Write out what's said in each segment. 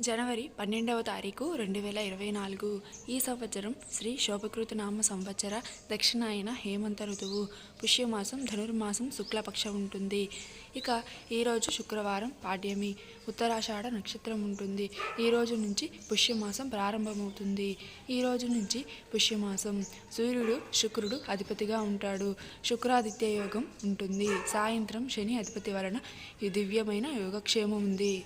జనవరి పన్నెండవ తారీఖు రెండు వేల ఇరవై నాలుగు. ఈ సంవత్సరం శ్రీ శోభకృత నామ సంవత్సర దక్షిణాయన హేమంత ఋతువు. పుష్యమాసం ధనుర్మాసం శుక్లపక్షం ఉంటుంది. ఇక ఈరోజు శుక్రవారం పాడ్యమి. ఉత్తరాషాఢ నక్షత్రం ఉంటుంది. ఈ రోజు నుంచి పుష్యమాసం ప్రారంభమవుతుంది. ఈ రోజు నుంచి పుష్యమాసం. సూర్యుడు శుక్రుడు అధిపతిగా ఉంటాడు. శుక్రాదిత్య యోగం ఉంటుంది. సాయంత్రం శని అధిపతి వలన ఈ దివ్యమైన యోగక్షేమం ఉంది.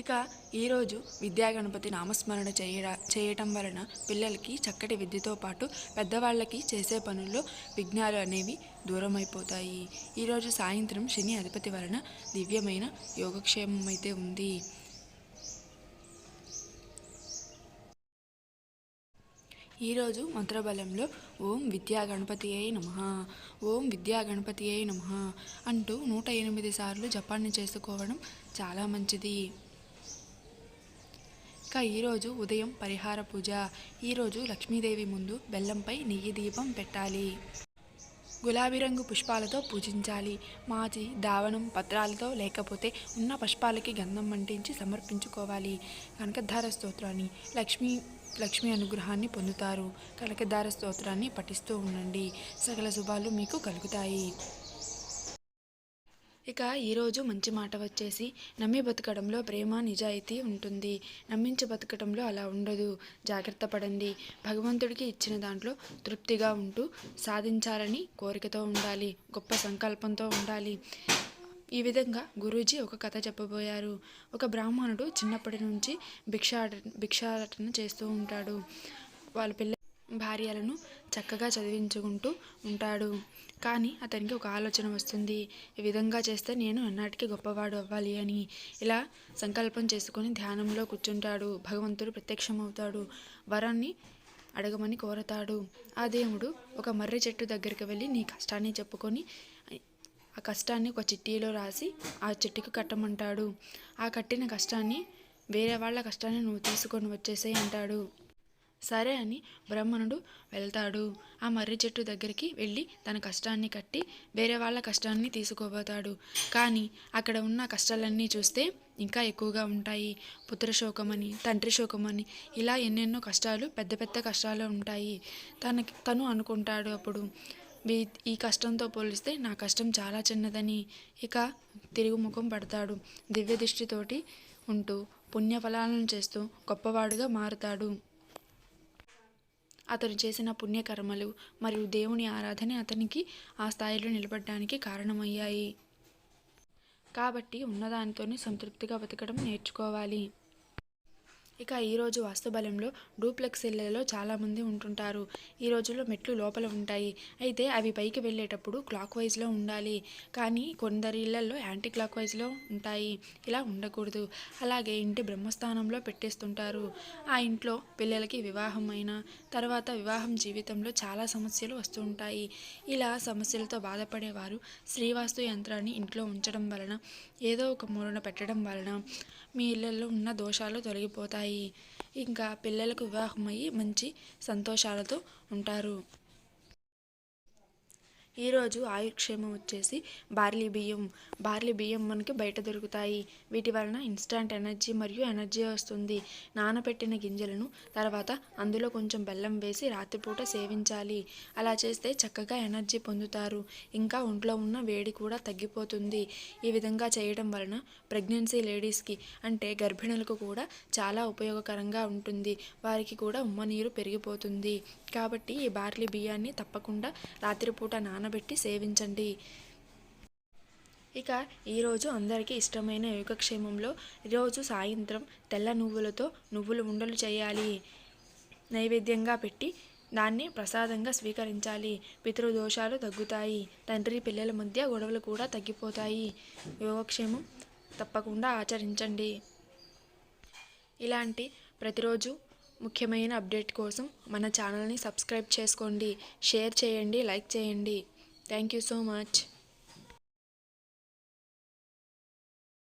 ఇక ఈరోజు విద్యా గణపతి నామస్మరణ చేయడా చేయటం వలన పిల్లలకి చక్కటి విద్యతో పాటు పెద్దవాళ్ళకి చేసే పనుల్లో విఘ్నాలు అనేవి దూరం అయిపోతాయి ఈరోజు సాయంత్రం శని అధిపతి వలన దివ్యమైన యోగక్షేమం అయితే ఉంది. ఈరోజు మంత్రబలంలో ఓం విద్యా గణపతి అయి నమ. ఓం విద్యా గణపతి అయి నమ అంటూ నూట ఎనిమిది సార్లు జపాన్ని చేసుకోవడం చాలా మంచిది. ఇక ఈరోజు ఉదయం పరిహార పూజ. ఈరోజు లక్ష్మీదేవి ముందు బెల్లంపై నెయ్యి దీపం పెట్టాలి. గులాబీ రంగు పుష్పాలతో పూజించాలి. మాచి దావనం పత్రాలతో లేకపోతే ఉన్న పుష్పాలకి గంధం అంటించి సమర్పించుకోవాలి. కనకధార స్తోత్రాన్ని లక్ష్మీ లక్ష్మీ అనుగ్రహాన్ని పొందుతారు. కనకధార స్తోత్రాన్ని పఠిస్తూ ఉండండి. సకల శుభాలు మీకు కలుగుతాయి. ఇక ఈరోజు మంచి మాట వచ్చేసి నమ్మి బతకడంలో ప్రేమ నిజాయితీ ఉంటుంది. నమ్మించి బతకడంలో అలా ఉండదు. జాగ్రత్త పడండి. భగవంతుడికి ఇచ్చిన దాంట్లో తృప్తిగా ఉంటూ సాధించాలని కోరికతో ఉండాలి. గొప్ప సంకల్పంతో ఉండాలి. ఈ విధంగా గురూజీ ఒక కథ చెప్పబోయారు. ఒక బ్రాహ్మణుడు చిన్నప్పటి నుంచి భిక్షాట భిక్షాటన చేస్తూ ఉంటాడు. వాళ్ళ పిల్ల భార్యలను చక్కగా చదివించుకుంటూ ఉంటాడు. కానీ అతనికి ఒక ఆలోచన వస్తుంది. ఈ విధంగా చేస్తే నేను అన్నాటికి గొప్పవాడు అవ్వాలి అని. ఇలా సంకల్పం చేసుకొని ధ్యానంలో కూర్చుంటాడు. భగవంతుడు ప్రత్యక్షమవుతాడు. వరాన్ని అడగమని కోరతాడు. ఆ దేవుడు ఒక మర్రి చెట్టు దగ్గరికి వెళ్ళి నీ కష్టాన్ని చెప్పుకొని ఆ కష్టాన్ని ఒక చిట్టీలో రాసి ఆ చెట్టుకి కట్టమంటాడు. ఆ కట్టిన కష్టాన్ని వేరే వాళ్ళ కష్టాన్ని నువ్వు తీసుకొని వచ్చేసేయి అంటాడు. సరే అని బ్రాహ్మణుడు వెళ్తాడు. ఆ మర్రి చెట్టు దగ్గరికి వెళ్ళి తన కష్టాన్ని కట్టి వేరే వాళ్ళ కష్టాన్ని తీసుకోబోతాడు కానీ అక్కడ ఉన్న కష్టాలన్నీ చూస్తే ఇంకా ఎక్కువగా ఉంటాయి. పుత్రశోకమని తండ్రి శోకమని ఇలా ఎన్నెన్నో కష్టాలు పెద్ద పెద్ద కష్టాలు ఉంటాయి. తనకి తను అనుకుంటాడు అప్పుడు ఈ కష్టంతో పోలిస్తే నా కష్టం చాలా చిన్నదని. ఇక తిరుగుముఖం పడతాడు. దివ్య దృష్టితోటి ఉంటూ పుణ్యఫలాలను చేస్తూ గొప్పవాడుగా మారుతాడు. అతను చేసిన పుణ్యకర్మలు మరియు దేవుని ఆరాధన అతనికి ఆ స్థాయిలో నిలబడడానికి కారణమయ్యాయి. కాబట్టి ఉన్నదానితోనే సంతృప్తిగా బతకడం నేర్చుకోవాలి. ఇక ఈరోజు వాస్తుబలంలో డూప్లెక్స్ ఇళ్ళలో చాలామంది ఉంటుంటారు. ఈ రోజుల్లో మెట్లు లోపల ఉంటాయి. అయితే అవి పైకి వెళ్ళేటప్పుడు క్లాక్ వైజ్లో ఉండాలి. కానీ కొందరి ఇళ్ళలో యాంటీ క్లాక్ వైజ్లో ఉంటాయి. ఇలా ఉండకూడదు. అలాగే ఇంటి బ్రహ్మస్థానంలో పెట్టేస్తుంటారు. ఆ ఇంట్లో పిల్లలకి వివాహం అయిన తర్వాత వివాహం జీవితంలో చాలా సమస్యలు వస్తూ ఉంటాయి. ఇలా సమస్యలతో బాధపడేవారు శ్రీవాస్తు యంత్రాన్ని ఇంట్లో ఉంచడం వలన ఏదో ఒక మూలన పెట్టడం వలన మీ ఇళ్ళల్లో ఉన్న దోషాలు తొలగిపోతాయి. ఇంకా పిల్లలకు వివాహం అయ్యి మంచి సంతోషాలతో ఉంటారు. ఈరోజు ఆయుర్క్షేమం వచ్చేసి బార్లీ బియ్యం. బార్లీ బియ్యం మనకి బయట దొరుకుతాయి. వీటి వలన ఇన్స్టాంట్ ఎనర్జీ మరియు ఎనర్జీ వస్తుంది. నానబెట్టిన గింజలను తర్వాత అందులో కొంచెం బెల్లం వేసి రాత్రిపూట సేవించాలి. అలా చేస్తే చక్కగా ఎనర్జీ పొందుతారు. ఇంకా ఒంట్లో ఉన్న వేడి కూడా తగ్గిపోతుంది. ఈ విధంగా చేయడం వలన ప్రెగ్నెన్సీ లేడీస్కి అంటే గర్భిణులకు కూడా చాలా ఉపయోగకరంగా ఉంటుంది. వారికి కూడా ఉమ్మ నీరు పెరిగిపోతుంది. కాబట్టి ఈ బార్లీ బియ్యాన్ని తప్పకుండా రాత్రిపూట నాన నానబెట్టి సేవించండి. ఇక ఈరోజు అందరికీ ఇష్టమైన యోగక్షేమంలో ఈరోజు సాయంత్రం తెల్ల నువ్వులతో నువ్వులు ఉండలు చేయాలి. నైవేద్యంగా పెట్టి దాన్ని ప్రసాదంగా స్వీకరించాలి. పితృదోషాలు తగ్గుతాయి. తండ్రి పిల్లల మధ్య గొడవలు కూడా తగ్గిపోతాయి. యోగక్షేమం తప్పకుండా ఆచరించండి. ఇలాంటి ప్రతిరోజు ముఖ్యమైన అప్డేట్ కోసం మన ఛానల్ని సబ్స్క్రైబ్ చేసుకోండి. షేర్ చేయండి లైక్ చేయండి. Thank you so much.